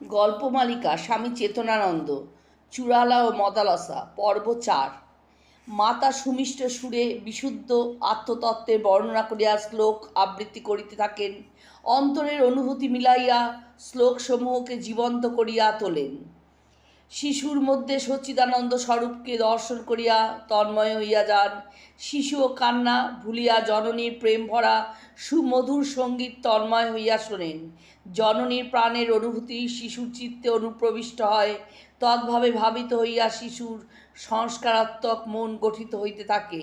গল্পমালিকা স্বামী চেতনানন্দ, চূড়ালা ও মদালসা, পর্ব চার। মাতা সুমিষ্ট সুরে বিশুদ্ধ আত্মতত্ত্বের বর্ণনা করিয়া শ্লোক আবৃত্তি করিতে থাকেন। অন্তরের অনুভূতি মিলাইয়া শ্লোকসমূহকে জীবন্ত করিয়া তোলেন। শিশুর মধ্যে সচ্চিদানন্দ স্বরূপকে দর্শন করিয়া তন্ময় হইয়া যান। শিশু ও কান্না ভুলিয়া জননীর প্রেম ভরা সুমধুর সংগীত তন্ময় হইয়া শোনেন। জননীর প্রাণের অনুভূতি শিশুর চিত্তে অনুপ্রবিষ্ট হয়। তদ্ভাবে ভাবিত হইয়া শিশুর সংস্কারাত্মক মন গঠিত হইতে থাকে।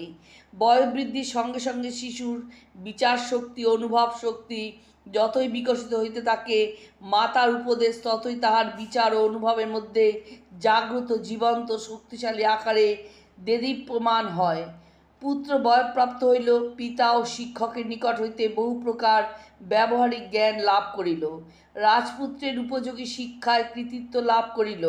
বয়োবৃদ্ধির সঙ্গে সঙ্গে শিশুর বিচার শক্তি অনুভব শক্তি যতই বিকশিত হইতে থাকে, মাতার উপদেশ ততই তাহার বিচার ও অনুভবের মধ্যে জাগ্রত, জীবন্ত, শক্তিশালী আকারে দেদীপ্যমান হয়। পুত্র বয়প্রাপ্ত হইল, পিতা ও শিক্ষকের নিকট হইতে বহু প্রকার ব্যবহারিক জ্ঞান লাভ করিল। রাজপুত্রের উপযোগী শিক্ষায় কৃতিত্ব লাভ করিল।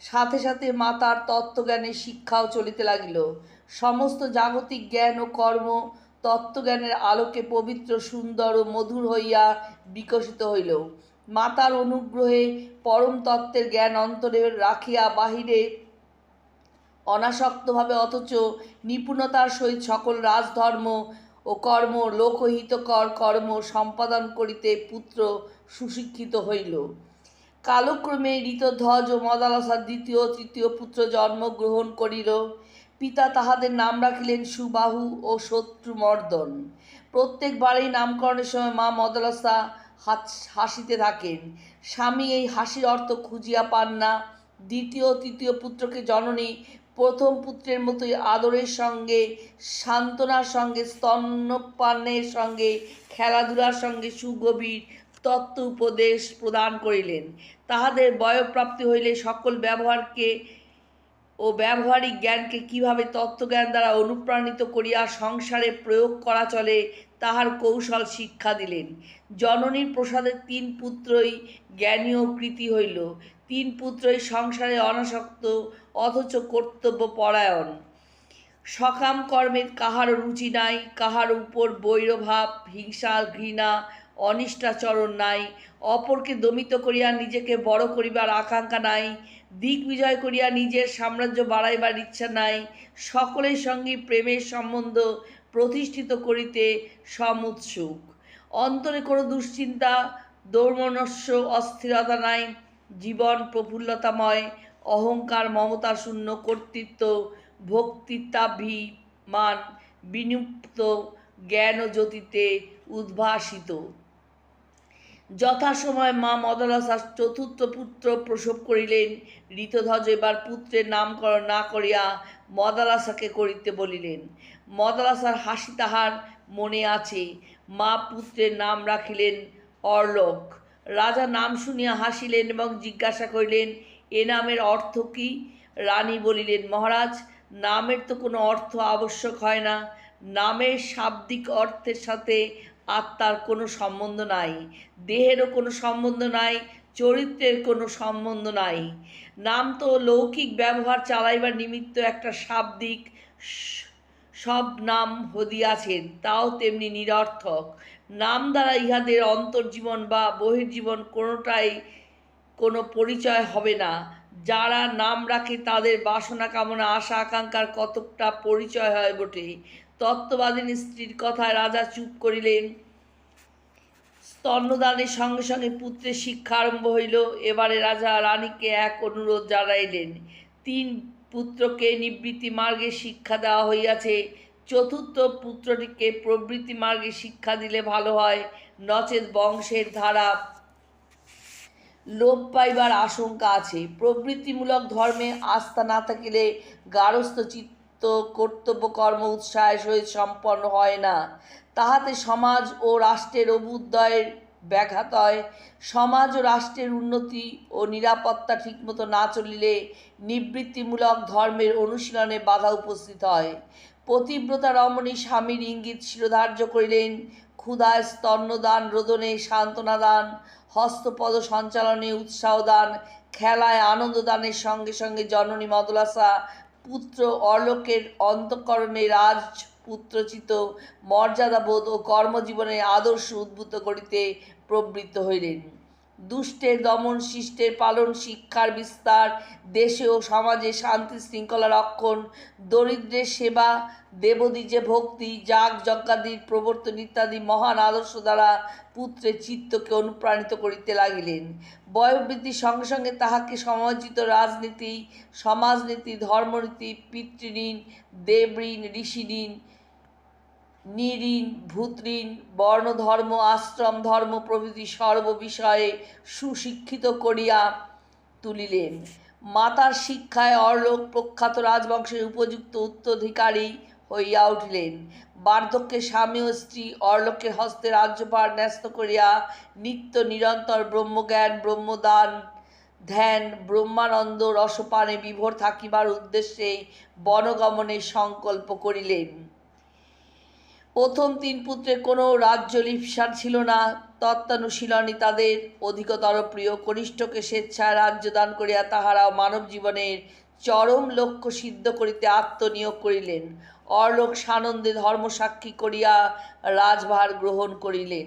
সাথে সাথে মাতার তত্ত্বজ্ঞানের শিক্ষাও চলিতে লাগিল। সমস্ত জাগতিক জ্ঞান ও কর্ম তত্ত্বজ্ঞানের আলোকে পবিত্র, সুন্দর ও মধুর হইয়া বিকশিত হইল। মাতার অনুগ্রহে পরম তত্ত্বের জ্ঞান অন্তরে রাখিয়া বাহিরে অনাসক্তভাবে অথচ নিপুণতার সহিত সকল রাজধর্ম ও কর্ম লোকহিতকর কর্ম সম্পাদন করিতে পুত্র সুশিক্ষিত হইল। কালক্রমে ঋতধ্বজ ও মদালসার দ্বিতীয় তৃতীয় পুত্র জন্মগ্রহণ করিল। পিতা তাহাদের নাম রাখিলেন সুবাহু ও শত্রু শত্রুমর্দন। প্রত্যেকবারেই নামকরণের সময় মা মদালসা হাসিতে থাকেন। স্বামী এই হাসির অর্থ খুঁজিয়া পান না। দ্বিতীয় তৃতীয় পুত্রকে জননী প্রথম পুত্রের মতোই আদরের সঙ্গে, সান্ত্বনার সঙ্গে, স্তন্যপানের সঙ্গে, খেলাধুলার সঙ্গে সুগভীর তত্ত্ব উপদেশ প্রদান করিলেন। তাহাদের বয়প্রাপ্তি হইলে সকল ব্যবহারকে ও ব্যবহারিক জ্ঞানকে কীভাবে তত্ত্বজ্ঞান দ্বারা অনুপ্রাণিত করিয়া সংসারে প্রয়োগ করা চলে, তাহার কৌশল শিক্ষা দিলেন। জননীর প্রসাদের তিন পুত্রই জ্ঞানী ও কৃতি হইল। তিন পুত্রই সংসারে অনাসক্ত, অথচ কর্তব্য পরায়ণ সকাম কর্মের কাহারও রুচি নাই কাহার উপর বৈরভাব, হিংসা, ঘৃণা অনিষ্টাচরণ নাই, অপরকে দমিত করিয়া নিজেকে বড় করিবার আকাঙ্ক্ষা নাই দিক বিজয় করিয়া নিজের সাম্রাজ্য বাড়াইবার ইচ্ছা নাই, সকলের সঙ্গে প্রেমের সম্বন্ধ প্রতিষ্ঠিত করিতে সমুৎসুক। অন্তরে কোনো দুশ্চিন্তা, দৌর্মনস্য, অস্থিরতা নাই, জীবন প্রফুল্লতাময়, অহংকার, মমতা শূন্য, কর্তৃত্ব, ভক্তিত্বাভিমান বিনুপ্ত জ্ঞান ও জ্যোতিতে উদ্ভাসিত। যথাসময় মা মদলাসার চতুর্থ পুত্র প্রসব করিলেন। ঋতধ্বজ এবার পুত্রের নামকরণ না করিয়া মদালাসাকে করিতে বলিলেন। মদালাসার হাসি তাহার মনে আছে। মা পুত্রের নাম রাখিলেন অর্লক। রাজা নাম শুনিয়া হাসিলেন এবং জিজ্ঞাসা করিলেন, এ নামের অর্থ কি? রানী বলিলেন, মহারাজ, নামের তো কোনো অর্থ আবশ্যক হয় না। নামের শাব্দিক অর্থের সাথে আত্মার কোনো সম্বন্ধ নাই, দেহেরও কোনো সম্বন্ধ নাই, চরিত্রের কোনো সম্বন্ধ নাই। নাম তো লৌকিক ব্যবহার চালাইবার নিমিত্ত একটা শাব্দিক সব নাম হদিয়াছেন, তাও তেমনি নিরর্থক। নাম দ্বারা ইহাদের অন্তর্জীবন বা বহির্জীবন কোনোটাই কোনো পরিচয় হবে না। যারা নাম রাখে তাদের বাসনা কামনা, আশা, আকাঙ্ক্ষার কতকটা পরিচয় হয় বটে? তত্ত্ববাদিনী স্ত্রীর কথায় রাজা চুপ করিলেন। স্তন্যদানের সঙ্গে সঙ্গে পুত্রের শিক্ষা আরম্ভ হইল। এবারে রাজা রানীকে এক অনুরোধ জানাইলেন। তিন পুত্রকে নিবৃত্তি মার্গে শিক্ষা দেওয়া হইয়াছে। চতুর্থ পুত্রটিকে প্রবৃত্তি মার্গে শিক্ষা দিলে ভালো হয়। নচেত বংশের ধারা লোপ পাইবার আশঙ্কা আছে। প্রবৃত্তিমূলক ধর্মে আস্থা না থাকিলে গারস্থ চিত্ত কর্তব্য কর্ম উৎসাহের সহিত সম্পন্ন হয় না। তাহাতে সমাজ ও রাষ্ট্রের অভ্যুদয়ের ব্যাঘাত হয়। সমাজ ও রাষ্ট্রের উন্নতি ও নিরাপত্তা ঠিকমতো না চলিলে নিবৃত্তিমূলক ধর্মের অনুশীলনে বাধা উপস্থিত হয়। পতিব্রতা রমণী স্বামীর ইঙ্গিত শিরোধার্য করিলেন ক্ষুধায় স্তন্যদান, রোদনে সান্ত্বনা দান, হস্তপদ সঞ্চালনে উৎসাহ দান, খেলায় আনন্দ দানের সঙ্গে সঙ্গে জননী মদলাসা, পুত্র অলোকের অন্তঃকরণে রাজ পুত্রচিত মর্যাদাবোধ ও কর্মজীবনে আদর্শ উদ্ভূত করিতে প্রবৃত্ত হইলেন। দুষ্টের দমন, শিষ্টের পালন, শিক্ষার বিস্তার, দেশে ও সমাজে শান্তি শৃঙ্খলা রক্ষণ, দরিদ্রের সেবা দেবদ্বীজে ভক্তি, যাগ যজ্ঞাদির প্রবর্তন ইত্যাদি মহান আদর্শ দ্বারা পুত্রের চিত্তকে অনুপ্রাণিত করিতে লাগিলেন। বয়োবৃদ্ধির সঙ্গে সঙ্গে তাহাকে সমালোচিত রাজনীতি, সমাজনীতি, ধর্মনীতি, পিতৃঋণ, দেবঋণ, ঋষিঋণ নিঋণ ভূতঋণ বর্ণধর্ম, আশ্রম, ধর্ম, প্রভৃতি সর্ব বিষয়ে সুশিক্ষিত করিয়া তুলিলেন। মাতার শিক্ষায় অর্লোক প্রখ্যাত রাজবংশের উপযুক্ত উত্তরাধিকারী হইয়া উঠিলেন। বার্ধক্যে স্বামী ও স্ত্রী অর্লোকের হস্তে রাজ্যভার ন্যস্ত করিয়া নিত্য নিরন্তর ব্রহ্মজ্ঞান, ব্রহ্মদান, ধ্যান, ব্রহ্মানন্দ, রসপানে বিভোর থাকিবার উদ্দেশ্যে বনগমনের সংকল্প করিলেন। প্রথম তিন পুত্রের কোনো রাজ্য লিপসার ছিল না। তত্ত্বানুশীলনী তাদের অধিকতর প্রিয় কনিষ্ঠকে স্বেচ্ছায় রাজ্য দান করিয়া তাহারা মানব জীবনের চরম লক্ষ্য সিদ্ধ করিতে আত্মনিয়োগ করিলেন। অলোক সানন্দে ধর্মসাক্ষী করিয়া রাজভার গ্রহণ করিলেন।